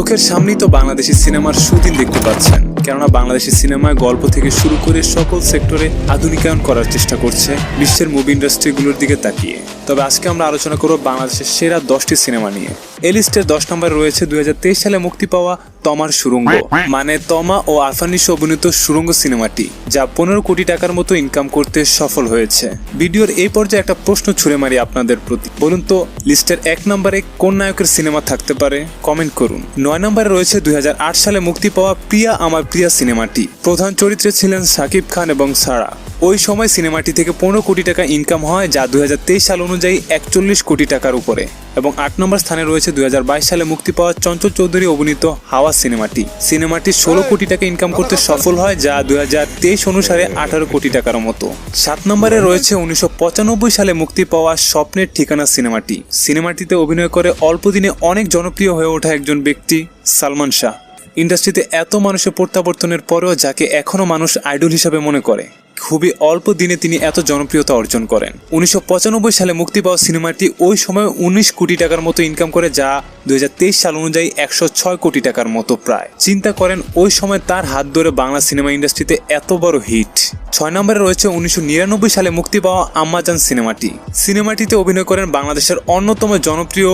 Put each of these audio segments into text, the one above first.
চোখের সামনেই তো বাংলাদেশি সিনেমার সুদিন দেখতে পাচ্ছেন। কেননা বাংলাদেশের সিনেমায় গল্প থেকে শুরু করে সকল সেক্টরে আধুনিকায়ন করার চেষ্টা করছে বিশ্বের মুভি ইন্ডাস্ট্রিগুলোর দিকে তাকিয়ে। তবে আজকে আমরা আলোচনা করব বাংলাদেশের সেরা দশটি সিনেমা নিয়ে। এই লিস্টের দশ নম্বরে রয়েছে দুই হাজার তেইশ সালে মুক্তি পাওয়া তমার সুরঙ্গ মানে তমা ও আরফানিস অভিনীত সুরঙ্গ সিনেমাটি, যা পনেরো কোটি টাকার মতো ইনকাম করতে সফল হয়েছে। ভিডিওর এই পর্যায়ে একটা প্রশ্ন ছুড়ে মারি আপনাদের প্রতি। বলুন তো, লিস্টের এক নম্বরে কোন নায়কের সিনেমা থাকতে পারে? কমেন্ট করুন। নয় নম্বরে রয়েছে দুই হাজার আট সালে মুক্তি পাওয়া প্রিয়া আমার প্রিয়া সিনেমাটি। প্রধান চরিত্রে ছিলেন সাকিব খান এবং সারা। ওই সময় সিনেমাটি থেকে পনেরো কোটি টাকা ইনকাম হয়, যা দুই সাল অনুযায়ী একচল্লিশ কোটি টাকার উপরে। এবং আট নম্বর স্থানে রয়েছে দুই সালে মুক্তি পাওয়া চঞ্চল চৌধুরী অভিনীত হাওয়া সিনেমাটি। সিনেমাটি ষোলো কোটি টাকা ইনকাম করতে সফল হয়, যা দুই হাজার তেইশ অনুসারে আঠারো কোটি টাকার মতো। সাত নম্বরে রয়েছে উনিশশো পঁচানব্বই সালে মুক্তি পাওয়া স্বপ্নের ঠিকানা সিনেমাটি। সিনেমাটিতে অভিনয় করে অল্প দিনে অনেক জনপ্রিয় হয়ে ওঠা একজন ব্যক্তি সালমান শাহ। ইন্ডাস্ট্রিতে এত মানুষের প্রত্যাবর্তনের পরেও যাকে এখনও মানুষ আইডল হিসাবে মনে করে, খুবই অল্প দিনে তিনি এত জনপ্রিয়তা অর্জন করেন। উনিশশো পঁচানব্বই সালে মুক্তি পাওয়া সিনেমাটি ওই সময় উনিশ কোটি টাকার মতো ইনকাম করে, যা দুই হাজার তেইশ সাল অনুযায়ী একশো ছয় কোটি টাকার মতো প্রায়। চিন্তা করেন, ওই সময় তার হাত ধরে বাংলা সিনেমা ইন্ডাস্ট্রিতে এত বড় হিট। ছয় নম্বরে রয়েছে উনিশশো নিরানব্বই সালে মুক্তি পাওয়া আম্মাজান সিনেমাটি। সিনেমাটিতে অভিনয় করেন বাংলাদেশের অন্যতম জনপ্রিয়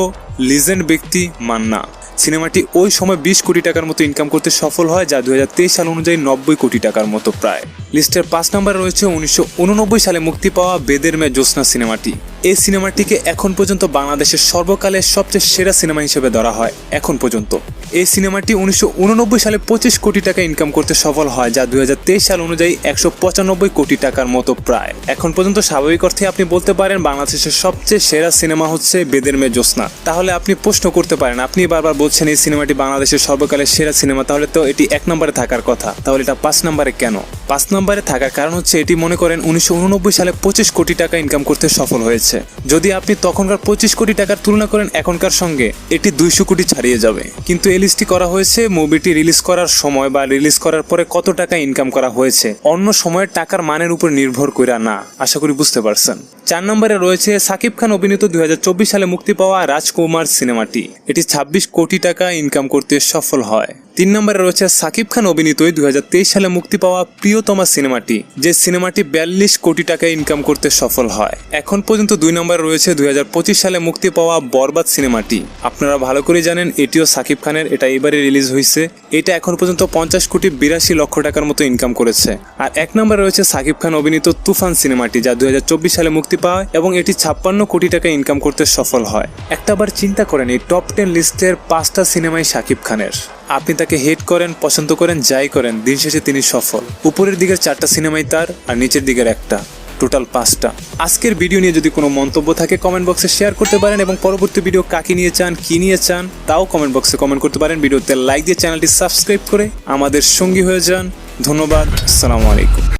লিজেন্ড ব্যক্তি মান্না। সিনেমাটি ওই সময় বিশ কোটি টাকার মতো ইনকাম করতে সফল হয়, যা দুই হাজার তেইশ সাল অনুযায়ী নব্বই কোটি টাকার মতো প্রায়। লিস্টের পাঁচ নম্বরে রয়েছে উনিশশো উননব্বই সালে মুক্তি পাওয়া বেদের মেয়ে জ্যোৎস্না সিনেমাটি। এই সিনেমাটিকে এখন পর্যন্ত বাংলাদেশের সর্বকালের সবচেয়ে সেরা সিনেমা হিসেবে ধরা হয়, এখন পর্যন্ত। এই সিনেমাটি উনিশশো উননব্বই সালে পঁচিশ কোটি টাকা ইনকাম করতে সফল হয়, যা দুই হাজার তেইশ সাল অনুযায়ী একশো পঁচানব্বই কোটি টাকার মতো প্রায়। এখন পর্যন্ত স্বাভাবিক অর্থে আপনি বলতে পারেন বাংলাদেশের সবচেয়ে সেরা সিনেমা হচ্ছে বেদের মেয়ে জ্যোৎস্না। তাহলে আপনি প্রশ্ন করতে পারেন, আপনি বারবার বলছেন এই সিনেমাটি বাংলাদেশের সর্বকালের সেরা সিনেমা, তাহলে তো এটি এক নম্বরে থাকার কথা। তাহলে এটা পাঁচ নম্বরে কেন? পাঁচ নম্বরে থাকার কারণ হচ্ছে এটি মনে করেন উনিশশো উননব্বই সালে পঁচিশ কোটি টাকা ইনকাম করতে সফল হয়েছে। যদি আপনি তখনকার পঁচিশ কোটি টাকার তুলনা করেন এখনকার সঙ্গে, এটি দুইশো কোটি ছাড়িয়ে যাবে। কিন্তু এই লিস্টটি করা হয়েছে মুভিটি রিলিজ করার সময় বা রিলিজ করার পরে কত টাকা ইনকাম করা হয়েছে, অন্য সময়ের টাকার মানের উপর নির্ভর করে না, আশা করি বুঝতে পারছেন। চার নম্বরে রয়েছে সাকিব খান অভিনীত দুই হাজার চব্বিশ সালে মুক্তি পাওয়া রাজকুমার সিনেমাটি। এটি ছাব্বিশ কোটি টাকা ইনকাম করতে সফল হয়। তিন নম্বরে রয়েছে সাকিব খান অভিনীত দুই হাজার তেইশ সালে মুক্তি পাওয়া প্রিয়তমা সিনেমাটি, যে সিনেমাটি বিয়াল্লিশ কোটি টাকা ইনকাম করতে সফল হয়। এখন পর্যন্ত দুই নম্বরে রয়েছে দু হাজার পঁচিশ সালে মুক্তি পাওয়া বরবাদ সিনেমাটি। আপনারা ভালো করে জানেন, এটিও সাকিব খানের, এটা এবারে রিলিজ হয়েছে। এটা এখন পর্যন্ত পঞ্চাশ কোটি বিরাশি লক্ষ টাকার মতো ইনকাম করেছে। আর এক নম্বরে রয়েছে সাকিব খান অভিনীত তুফান সিনেমাটি, যা দুই হাজার চব্বিশ সালে মুক্তি পায় এবং এটি ছাপ্পান্ন কোটি টাকা ইনকাম করতে সফল হয়। একটাবার চিন্তা করেন, এই টপ টেন লিস্টের পাঁচটা সিনেমাই সাকিব খানের। আপনি তাকে হেট করেন, পছন্দ করেন, যাই করেন, দিন শেষে তিনি সফল। উপরের দিকের চারটা সিনেমাই তার আর নিচের দিকের একটা টোটাল পাঁচটা। আজকের ভিডিও নিয়ে যদি কোনো মন্তব্য থাকে কমেন্ট বক্সে শেয়ার করতে পারেন এবং পরবর্তী ভিডিও কাকে নিয়ে চান, কি নিয়ে চান, তাও কমেন্ট বক্সে কমেন্ট করতে পারেন। ভিডিওতে লাইক দিয়ে চ্যানেলটি সাবস্ক্রাইব করে আমাদের সঙ্গী হয়ে যান। ধন্যবাদ, আসসালামু আলাইকুম।